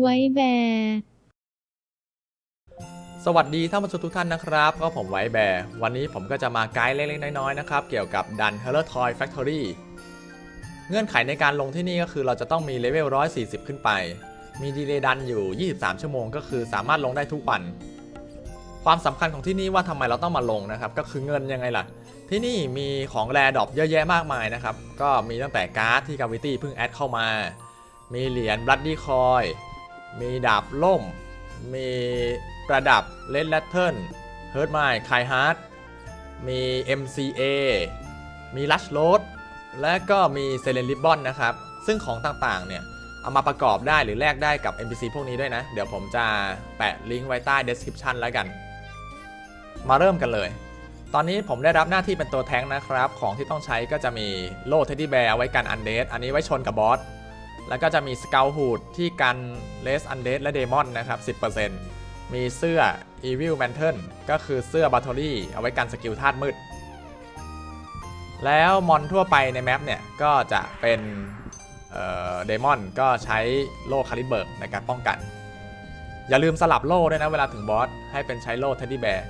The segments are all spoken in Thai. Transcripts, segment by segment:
ไว้แบร์สวัสดีท่านผู้ชมทุกท่านนะครับ ก็ผมไว้แบร์วันนี้ผมก็จะมาไกด์เล็กๆน้อยๆนะครับ เกี่ยวกับดัน h e l l o Toy Factory เงื่อนไขในการลงที่นี่ก็คือเราจะต้องมีเลเวล 140 ขึ้นไป มีดีเลย์ดันอยู่ 23 ชั่วโมงก็คือสามารถลงได้ทุกวัน ความสำคัญของที่นี่ว่าทำไมเราต้องมาลงนะครับ ก็คือเงินยังไงล่ะ ที่นี่มีของแรดอปเยอะแยะมากมายนะครับ ก็มีตั้งแต่การ์ดที่กาวิตี้เพิ่งแอดเข้ามา มีเหรียญบลัดดี้คอย มีดาบล่ม มีประดับเลดแลตเทิลเฮิร์ตไมล์ไคฮาร์ดมี MCA มีลัชโรดและก็มีเซเลนริบบอนนะครับ ซึ่งของต่างๆ เนี่ย เอามาประกอบได้หรือแลกได้กับ NPC พวกนี้ด้วยนะ เดี๋ยวผมจะแปะลิงก์ไว้ใต้ description แล้วกัน มาเริ่มกันเลย ตอนนี้ผมได้รับหน้าที่เป็นตัวแท้งนะครับ ของที่ต้องใช้ก็จะมีโล่เทดดี้แบร์ไว้กันอันเดสอันนี้ไว้ชนกับบอส แล้วก็จะมีสเกลฮูดที่กันเลสอันเดสและเดมอนนะครับ 10%มีเสื้อ Evil Mantle ก็คือเสื้อบัตเทอรี่เอาไว้กันสกิลธาตุมืด แล้วมอนทั่วไปในแมปเนี่ย ก็จะเป็นเดมอนก็ใช้โล่คาลิเบิร์กในการป้องกัน อย่าลืมสลับโล่ด้วยนะ เวลาถึงบอส ให้เป็นใช้โล่เทดดี้แบร์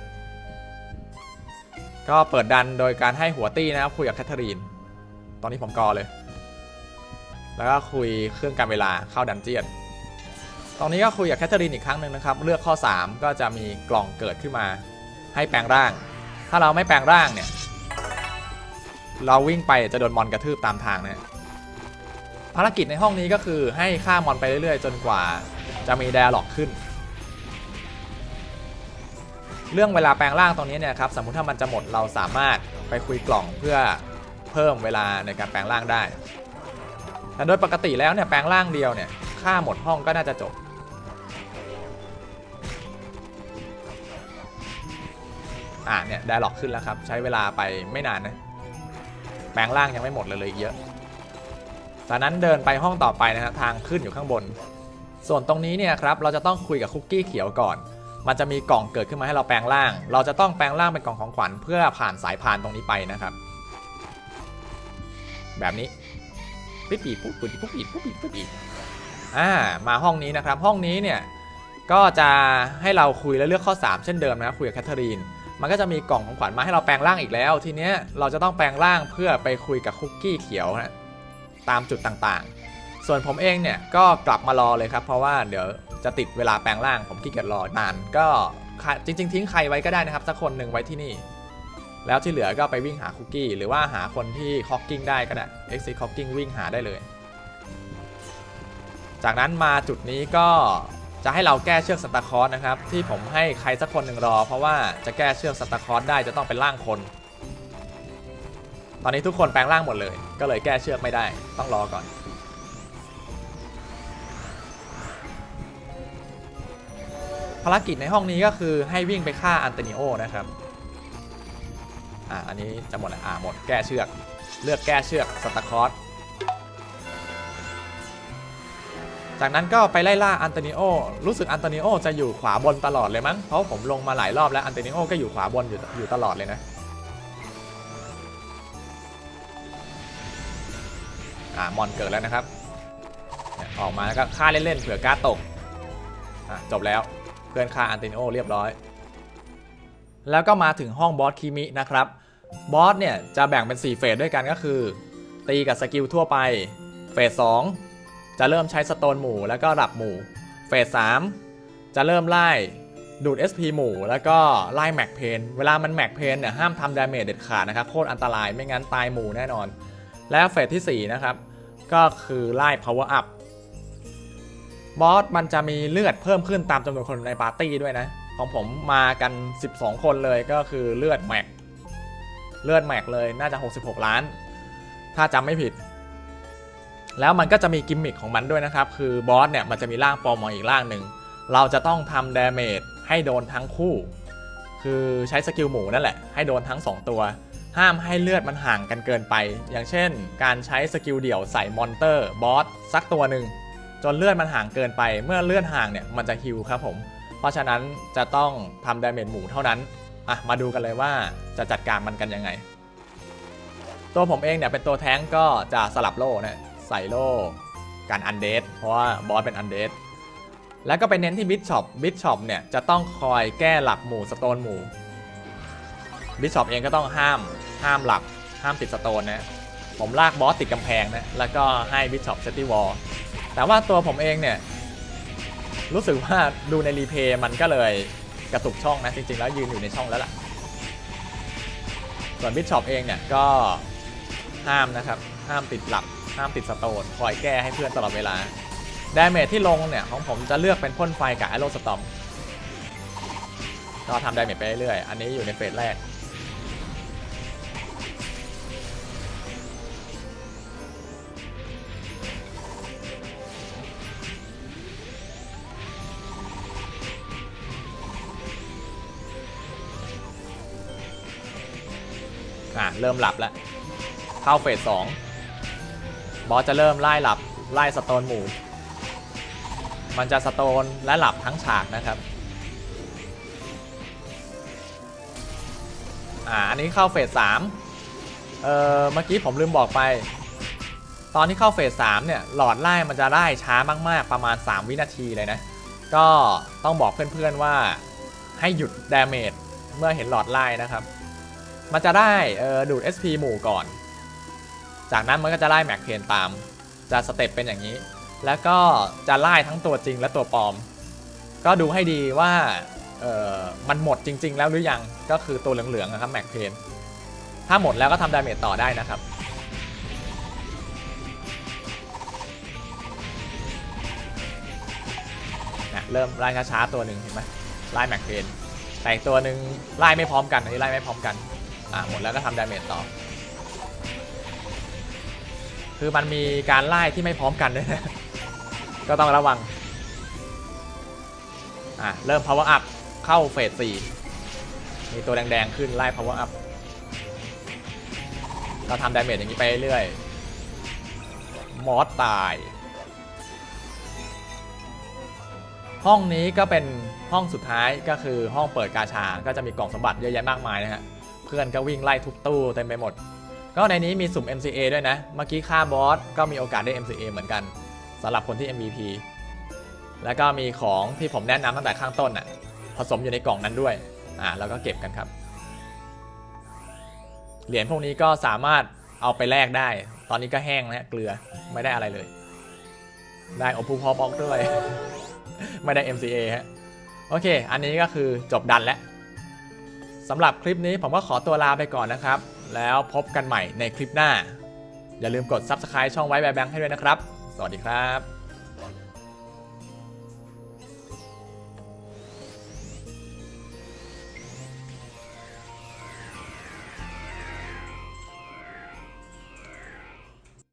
ก็เปิดดันโดยการให้หัวตี้นะครับคุยกับแคทเธอรีน ตอนนี้ผมกอเลย แล้วก็คุยเครื่องการเวลาเข้าดันเจียนตรงนี้ก็คุยกับแคทเธอรีนอีกครั้งหนึ่งนะครับ เลือกข้อ 3 ก็จะมีกล่องเกิดขึ้นมาให้แปลงร่าง ถ้าเราไม่แปลงร่างเนี่ย เราวิ่งไปจะโดนมอนกระทืบตามทางนะภารกิจในห้องนี้ก็คือให้ฆ่ามอนไปเรื่อยๆ จนกว่าจะมีไดอะล็อกขึ้น เรื่องเวลาแปลงร่างตรงนี้เนี่ยครับสมมุติถ้ามันจะหมดเราสามารถไปคุยกล่องเพื่อเพิ่มเวลาในการแปลงร่างได้ แต่โดยปกติแล้วเนี่ยแปลงร่างเดียวเนี่ยค่าหมดห้องก็น่าจะจบ อ่าเนี่ยได้หลอกขึ้นแล้วครับ ใช้เวลาไปไม่นานนะ แปลงร่างยังไม่หมดเลยเลยอีกเยอะ จากนั้นเดินไปห้องต่อไปนะฮะทางขึ้นอยู่ข้างบน ส่วนตรงนี้เนี่ยครับเราจะต้องคุยกับคุกกี้เขียวก่อน มันจะมีกล่องเกิดขึ้นมาให้เราแปลงร่าง เราจะต้องแปลงร่างเป็นกล่องของขวัญเพื่อผ่านสายพานตรงนี้ไปนะครับ แบบนี้ ปิ๊บปีปุ๊บปุ๊บปุ๊บปีปุ๊บปีปุ๊บปีอ่ามาห้องนี้นะครับ ห้องนี้เนี่ยก็จะให้เราคุยและเลือกข้อ 3 เช่นเดิมนะคุยกับแคทเธอรีน มันก็จะมีกล่องของขวัญมาให้เราแปลงร่างอีกแล้ว ทีเนี้ยเราจะต้องแปลงร่างเพื่อไปคุยกับคุกกี้เขียวนะตามจุดต่างๆ ส่วนผมเองเนี่ยก็กลับมารอเลยครับ เพราะว่าเดี๋ยวจะติดเวลาแปลงร่างผมขี้เกียจรอนาน ก็จริง ๆ ทิ้งใครไว้ก็ได้นะครับสักคนหนึ่งไว้ที่นี่ แล้วที่เหลือก็ไปวิ่งหาคุกกี้ หรือว่าหาคนที่คอกกิ้งได้ก็ได้ exit cocking วิ่งหาได้เลย จากนั้นมาจุดนี้ก็จะให้เราแก้เชือกสตาร์คอร์สนะครับที่ผมให้ใครสักคนหนึ่งรอ เพราะว่าจะแก้เชือกสตาร์คอร์สได้จะต้องเป็นร่างคน ตอนนี้ทุกคนแปลงร่างหมดเลย ก็เลยแก้เชือกไม่ได้ต้องรอก่อน ภารกิจในห้องนี้ก็คือให้วิ่งไปฆ่าอันโตนิโอนะครับ อ่าอันนี้จะหมดแล้วอ่าหมดแก้เชือก เลือกแก้เชือกสตาร์คอร์สจากนั้นก็ไปไล่ล่าอันโตนิโอ รู้สึกอันโตนิโอจะอยู่ขวาบนตลอดเลยมั้ง เพราะผมลงมาหลายรอบแล้วอันโตนิโอก็อยู่ขวาบนอยู่อยู่ตลอดเลยนะ อ่ามอนเกิดแล้วนะครับ ออกมาแล้วก็ฆ่าเล่นๆเผื่อการ์ดตก อะจบแล้วเพื่อนฆ่าอันโตนิโอเรียบร้อย แล้วก็มาถึงห้องบอสคิมินะครับบอสเนี่ยจะแบ่งเป็น 4 เฟสด้วยกันก็คือ ตีกับสกิลทั่วไป เฟส 2 จะเริ่มใช้สโตนหมู่แล้วก็ดับหมู่ เฟส 3 จะเริ่มไล่ดูด SP หมู่ แล้วก็ไล่แม็กเพนเวลามันแม็กเพนเนี่ยห้ามทำดาเมจเด็ดขาดนะครับโคตรอันตรายไม่งั้นตายหมู่แน่นอน แล้วเฟสที่ 4 นะครับ ก็คือไล่ power up บอสมันจะมีเลือดเพิ่มขึ้นตามจำนวนคนในปาร์ตี้ด้วยนะ ของผมมากัน 12 คนเลยก็คือเลือดแม็ก เลือดแม็กเลยน่าจะ 66 ล้าน ถ้าจำไม่ผิด แล้วมันก็จะมีกิมมิคของมันด้วยนะครับ คือบอสเนี่ยมันจะมีร่างปอมมาอีกร่างหนึ่ง เราจะต้องทำดาเมจให้โดนทั้งคู่ คือใช้สกิลหมูนั่นแหละ ให้โดนทั้ง 2 ตัว ห้ามให้เลือดมันห่างกันเกินไป อย่างเช่น การใช้สกิลเดี่ยวใส่มอนเตอร์บอสสักตัวหนึ่งจนเลือดมันห่างเกินไป เมื่อเลือดห่างเนี่ยมันจะฮิวครับผม เพราะฉะนั้นจะต้องทำดาเมจหมูเท่านั้นอะมาดูกันเลยว่าจะจัดการมันกันยังไง ตัวผมเองเนี่ยเป็นตัวแท้งก็จะสลับโล่นะใส่โล่การอันเดสเพราะว่าบอสเป็นอันเดสแล้วก็ไปเน้นที่บิชช็อปบิชช็อปเนี่ยจะต้องคอยแก้หลักหมู่สโตนหมู่บิชช็อปเองก็ต้องห้ามห้ามหลักห้ามติดสโตนนะผมลากบอสติดกำแพงนะแล้วก็ให้บิชช็อปเซตตี้วอลแต่ว่าตัวผมเองเนี่ย รู้สึกว่าดูในรีเพย์มันก็เลยกระตุกช่องนะจริงๆ แล้วยืนอยู่ในช่องแล้วล่ะ ส่วนบิชช็อปเองเนี่ยก็ห้ามนะครับ ห้ามติดหลักห้ามติดสโตน คอยแก้ให้เพื่อนตลอดเวลาดาเมจที่ลงเนี่ย ของผมจะเลือกเป็นพ่นไฟกับ a อโรสตอมก็ทำดาเมจไปเรื่อยๆ อันนี้อยู่ในเฟสแรก อะเริ่มหลับแล้วเข้าเฟสสองบอสจะเริ่มไล่หลับไล่สโตนหมู่ มันจะสโตนและหลับทั้งฉากนะครับอ่าอันนี้เข้าเฟสสามเออเมื่อกี้ผมลืมบอกไป ตอนที่เข้าเฟสสามเนี่ยหลอดไล่มันจะไล่ช้ามากๆประมาณ 3 วินาทีเลยนะก็ต้องบอกเพื่อนๆว่าให้หยุดดาเมจเมื่อเห็นหลอดไล่นะครับ มันจะได้เออดูด SP หมู่ก่อน จากนั้นมันก็จะไล่แม็กเพนตาม จะสเต็ปเป็นอย่างนี้ แล้วก็จะไล่ทั้งตัวจริงและตัวปลอม ก็ดูให้ดีว่าเออมันหมดจริง ๆ แล้วหรือยัง ก็คือตัวเหลืองๆนะครับแม็กเพน ถ้าหมดแล้วก็ทำดาเมจต่อได้นะครับนะเริ่มไล่ช้าๆตัวหนึ่งเห็นไหมไล่แม็กเพนแต่ตัวหนึ่งไล่ไม่พร้อมกันอันนี้ไล่ไม่พร้อมกัน อ่าหมดแล้วก็ทำดาเมจต่อ คือมันมีการไล่ที่ไม่พร้อมกันด้วยนะ ก็ต้องระวัง อ่าเริ่ม power up เข้าเฟส4มีตัวแดง ๆ ขึ้นไล่ power up ก็ทำดาเมจอย่างนี้ไปเรื่อยมอสตาย ห้องนี้ก็เป็นห้องสุดท้ายก็คือห้องเปิดกาชา ก็จะมีกล่องสมบัติเยอะแยะมากมายนะฮะ พื่อนก็วิ่งไล่ทุบตู้เต็มไปหมด ก็ในนี้มีสุ่ม MCA ด้วยนะ เมื่อกี้ฆ่าบอสก็มีโอกาสได้ MCA เหมือนกันสำหรับคนที่ MVP แล้วก็มีของที่ผมแนะนำตั้งแต่ข้างต้นน่ะผสมอยู่ในกล่องนั้นด้วยอ่าแล้วก็เก็บกันครับ เหรียญพวกนี้ก็สามารถเอาไปแลกได้ ตอนนี้ก็แห้งนะเกลือไม่ได้อะไรเลย ได้โอพูพอบอกด้วย ไม่ได้ MCA ฮะโอเค อันนี้ก็คือจบดันแล้ว สำหรับคลิปนี้ผมก็ขอตัวลาไปก่อนนะครับ แล้วพบกันใหม่ในคลิปหน้า อย่าลืมกด Subscribe ช่องไว้แบงค์ให้ด้วยนะครับ สวัสดีครับ